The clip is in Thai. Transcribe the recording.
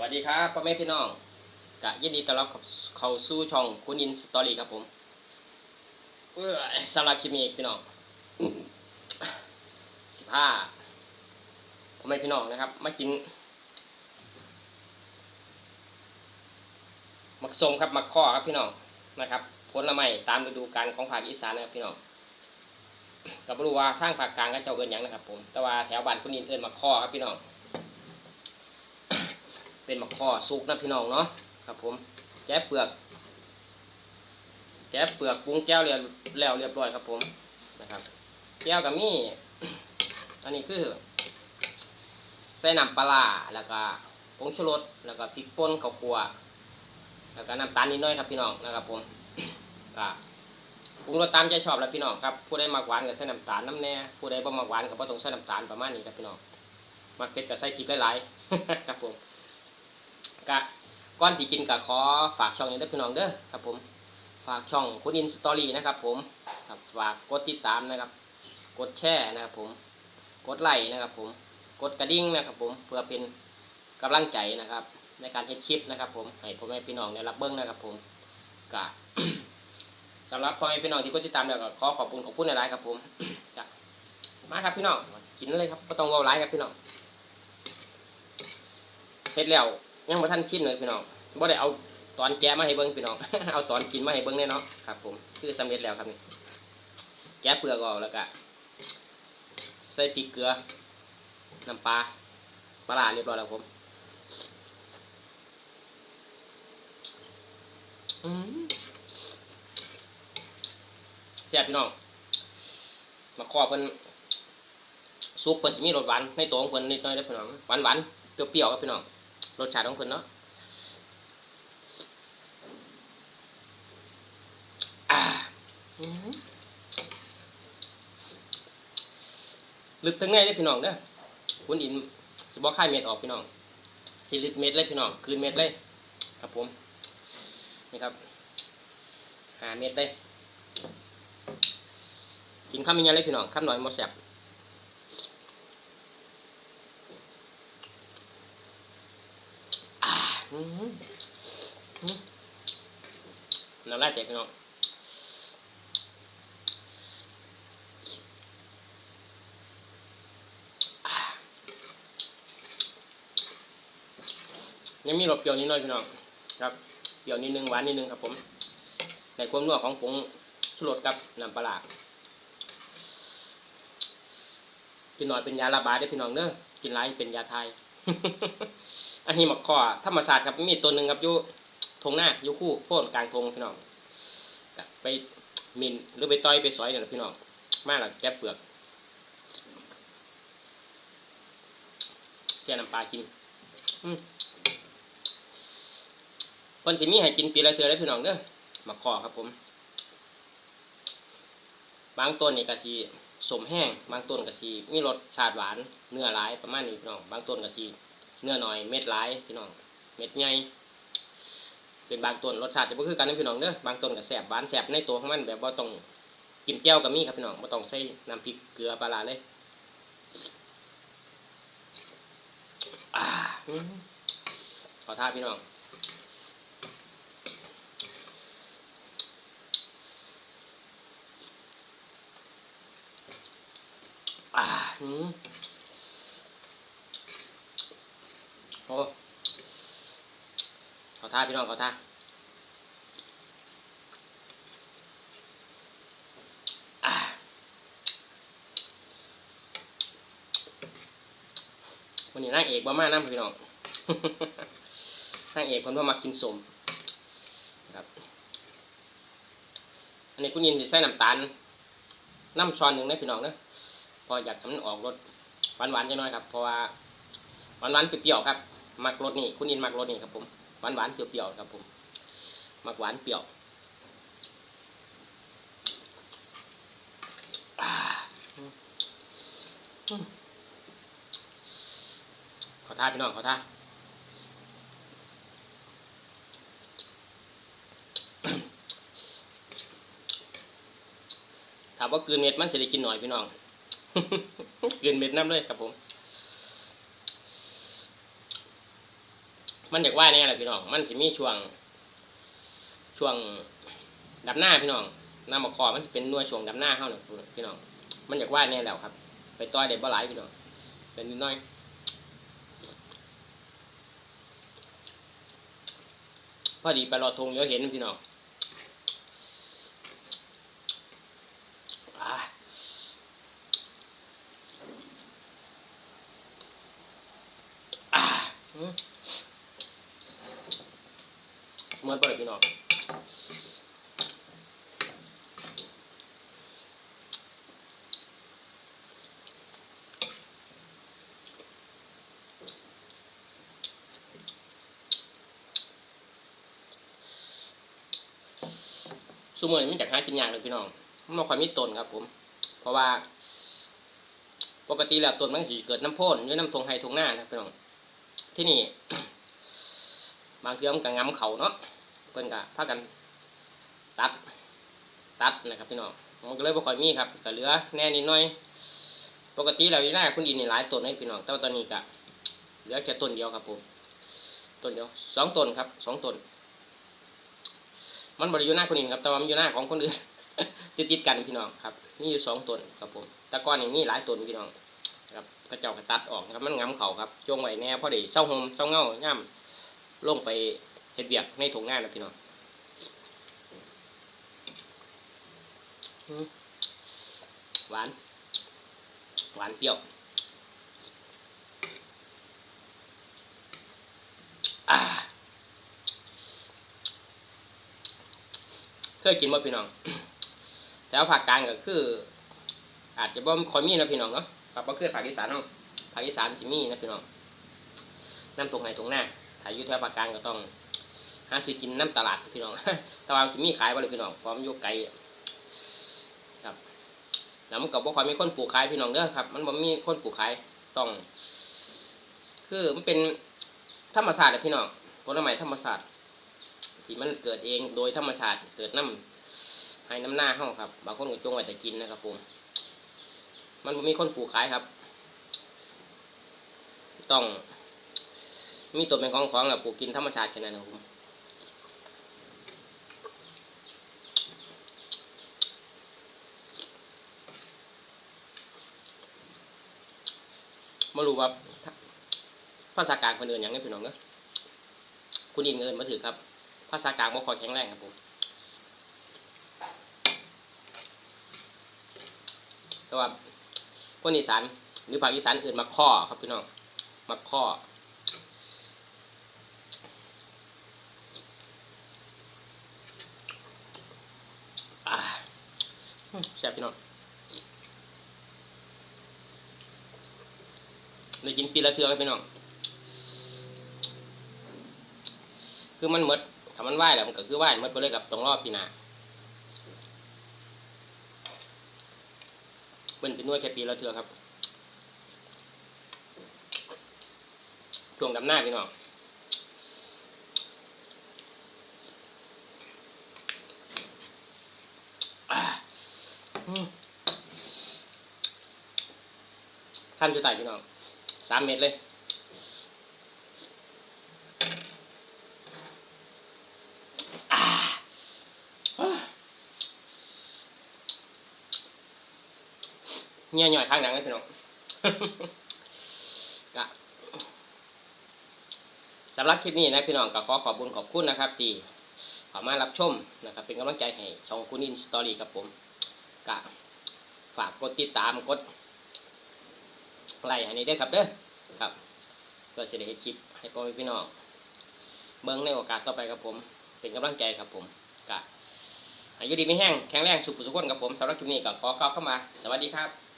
วัสดีครับพ่อแม่พี่น้องกะยินดีต้อนรับเข้าสู่ช่องคุณอินสตอรี่ครับผมเออสำหรับคลิปนี้พี่น้องสิบห้าพ่อแม่พี่น้องนะครับมากินมักส้มครับมักข้อครับพี่น้องนะครับผละไม้ตามฤดูกาลของภาคอีสานนะครับพี่น้องก็ไม่รู้ว่าทางภาคกลางก็เจ้าเอิญยังนะครับผมแต่ว่าแถวบ้านคุณอินเอิญมักข้อครับพี่น้อง เป็นมะข้อสุกนะพี่น้องเนาะครับผมแกะเปลือก แกะเปลือกปรุงแก้วเรียบแล้วเรียบร้อยครับผมนะครับแก้วกับมี่อันนี้คือใส่น้ำปลาแล้วก็ผงชูรสแล้วก็พริกป่นข้าวคั่วแล้วก็น้ำตาลนิดหน้อยครับพี่น้องนะครับผมก็ปรุงรสตามใจชอบแล้วพี่น้องครับผู้ใดมักหวานก็ใส่น้ำตาลน้ำแน่ผู้ใดบ่มักหวานก็บ่ต้องใส่น้ำตาลประมาณนี้ครับพี่น้องมักเผ็ดก็ใส่พริกหลายๆครับผม กะก่อนสิกินกะขอฝากช่องนี้ด้วยพี่น้องเด้อครับผมฝากช่องคุณอินสตอรี่นะครับผมฝากกดติดตามนะครับ กดแชร์นะครับผมกดไลค์นะครับผมกดกระดิ่งนะครับผมเพื่อเป็นกำลังใจนะครับ ในการเฮ็ดคลิปนะครับผมให้พ่อแม่พี่น้องได้รับเบิ้งนะครับผมกะสำหรับพ่อแม่พี่น้องที่กดติดตามแล้วก็ขอขอบคุณขอบคุณหลายๆครับผมกะมาครับพี่น้องกินเลยครับก็ต้องเว้าหลายครับพี่น้องเฮ็ดแล้ว ยังบ่ทันชิมเลยพี่น้องบ่ได้เอาตอนแกะมาให้เบิ่งพี่น้อง เอาตอนกินมาให้เบิ่งแน่เนาะครับ ผมคือสำเร็จแล้วครับนี่แกะเปลือกออกแล้วก็ใส่พริกเกลือน้ำปลาปลาเรียบร้อยแล้วผมอืมแซ่บพี่น้องมาขอเพิ่นซุปเพิ่นสิมีรสหวานในตัวของเพิ่นนิดหน่อยเด้อพี่น้องหวานๆเปรี้ยวๆครับพี่น้อง รสชาติของเพิ่นเนาะลึกถึงในเลยพี่น้องเด้อคุณอินสิบ่คายเม็ดออกพี่น้องสิลึกเม็ดเลยพี่น้อง คืนเม็ดเลย ครับผม นี่ครับ หาเม็ดเลยกินข้าวมีเงี้ยเลยพี่น้องข้าวหน่อยมดแซ่บอ่าอื้อหืออื้อ น้ำลายแตกพี่น้องยังมีรสเปรี้ยวนิดหน่อยพี่น้องครับเปรี้ยวนิดนึงหวานนิดนึงครับ ผม ในความนัวของผงชูรสกับน้ำปลาร้ากินหน่อยเป็นยาระบายได้พี่น้องเด้อกินไรเป็นยาไทย อันนี้หมักคอธรรมศาสตร์ครับมีตัวหนึ่งครับอยู่ทงหน้าอยู่คู่โพ่นกลางทงพี่น้องไปมินหรือไปต้อยไปสอยเนี่ยพี่น้องมาแล้วแกะเปลือกเสียน้ำปลากินอืมเพิ่นสิมีให้กินปีละเทือเลยพี่น้องเด้อมาขอครับผม บางต้นนี่ก็สิสมแห้ง บางต้นก็สิมีรสชาติหวาน เนื้อหลายประมาณนี้พี่น้อง บางต้นก็สิ เนื้อหน่อยเม็ดหลายพี่น้องเม็ดใหญ่เป็นบางต้นรสชาติจะบ่คือกันนะพี่น้องเด้อบางต้นก็แซ่บหวานแซ่บในตัวของมันแบบบ่ต้องกินแก้วก็มีครับพี่น้องบ่ต้องใส่น้ำพริกเกลือปลาร้าเลยอ่าอืมขอท่าพี่น้องอ่าอืม โอ้ขอท่าพี่น้องขอท่าอ่าวันนี้นางเอกบ่มาน้ำพี่น้องนางเอกคนว่ามากินสมครับ อันนี้คุณยินจะใส่น้ำตาลน้ำช้อนหนึ่งนะพี่น้องนะพออยากทำมันออกรสหวานๆจังน้อยครับ เพราะว่าหวานหวานๆเปรี้ยวๆครับ มักรสนี่คุณอินมักรสนี่ครับผมหวานหวานๆเปรี้ยวๆครับผมมักหวานเปรี้ยวขอท่าพี่น้องขอท่าถามว่ากืนเม็ดมันจะได้กินหน่อยพี่น้องกืนเม็ดน้ำเลยครับผม มันอยากว่ายแน่ยแหละพี่น้อง มันสิมีช่วง ช่วงดับหน้าพี่น้องน้ำมะคอมันจะเป็นน่วช่วงดับหน้าเฮาเนี่ยพี่น้อง มันอยากว่ายแน่ยแล้วครับ ไปต่อยเด็ดบ่หลายพี่น้องเป็นนิดน้อยพอดีไปรอทงเดี๋ยวเห็นพี่น้องอ่า อ่าอืมสมมติเปิดพี่น้องสมมติมันจากหากินยากเลยพี่น้องมันบ่ค่อยมีต้นครับผม เพราะว่า ปกติแล้วตนมันสิเกิดน้ำโพ่นหรือน้ำทงไฮทงหน้านะพี่น้อง ที่นี่ บางเทื่อมันก็งำเขาเนาะ เพิ่นก็พากันตัด ตัดนะครับพี่น้องมันก็เลยบ่ค่อยมีครับก็เหลือแน่นิดหน่อย ปกติแล้วอยู่หน้าคุณดินนี่หลายต้นให้พี่น้องแต่ว่าตอนนี้ก็เหลือแค่ต้นเดียวครับผมต้นเดียวสองต้นครับสองต้น มันบริยูหน้าคนอื่นครับแต่ว่ามันอยู่หน้าของคนอื่นติดติดกันพี่น้องครับมีอยู่สองต้นครับผมต่ก้อนอย่างนี้หลายต้นพี่น้องครับกระเจ้าก็ตัดออกครับมันงำเขาครับจงไว้แน่พอดีเศร้าโฮมเศร้าเงาย่ำลงไป ฮ็ดเบียกในถุงงานนะพี่น้องหวาน หวานเปรี้ยวเคยกินบ่พี่น้องแต่ว่าภาคกลางก็คือ อาจจะบ่คอยมีนะพี่น้องเนาะครับบ่คือภาคอีสานเนาะภาคอีสานสิมีนะพี่น้องน้ำตรงไหนตรงหน้าถ้าอยู่แถวภาคกลางก็ต้อง หาซื้อกินน้ำตลาดพี่น้องต่ว่าสิมีขายบ่เลยพี่น้องพราะมันอยู่ไกลครับแล้วมันก็บ่ค่อยมีคนปลูกขายพี่น้องเด้อครับ มันบ่มีคนปลูกขายต้อง คือมันเป็นธรรมชาติอะพี่น้องผลไม้ธรรมชาติที่มันเกิดเองโดยธรรมชาติเกิดน้ำให้น้ำหน้าเฮาครับบางคนก็จงไว้แต่กินนะครับผมมันบ่มีคนปลูกขายครับ ต้อง มีตัวเป็นของของแล้วปลูกกินธรรมชาติแค่นั้นนะครับผม มารู้ว่าภาษากลางคนอื่นอย่างนี้พี่น้องเนอะคุณอินเงินมาถือครับ ภาษากลางบ่คอยแข็งแรงครับผมแต่ว่าคนอีสานหรือภาคอีสานอื่นมาข้อครับพี่น้องมาข้ออ่าอืมแซ่บพี่น้อง ได้กินปีละเทือครับพี่น้องคือมันหมดถ้ามันไหวแล้วมันก็คือไหวหมดไปเลยครับตรงรอบปีหน้าเป็นเป็นนวยแค่ปีละเทือครับช่วงดำหน้าพี่น้องอ่ามขั้นจะตายพี่น้อง สามเม็ดเลยอ่าอ่าเงี้ยหน่อยข้างหนังเลยพี่น้องก็สำหรับคลิปนี้นะพี่น้องก็ขอขอบคุณขอบคุณนะครับ ที่ข้ามารับชมนะครับ เป็นกำลังใจให้ช่องคุณอินสตอรี่ครับผมก็ฝากกดติดตามกด ไลค์อันนี้ด้วยครับเด้อครับก็จะได้เห็นคลิปให้พ่อแม่พี่น้องเบิ่งในโอกาสต่อไปครับผม เป็นกำลังใจครับผมกะอายุดีไม่แห้งแข็งแรงสุขสุขคนครับผมสำหรับคลิปนี้ก็ขอกล่าวเข้ามา สวัสดีครับ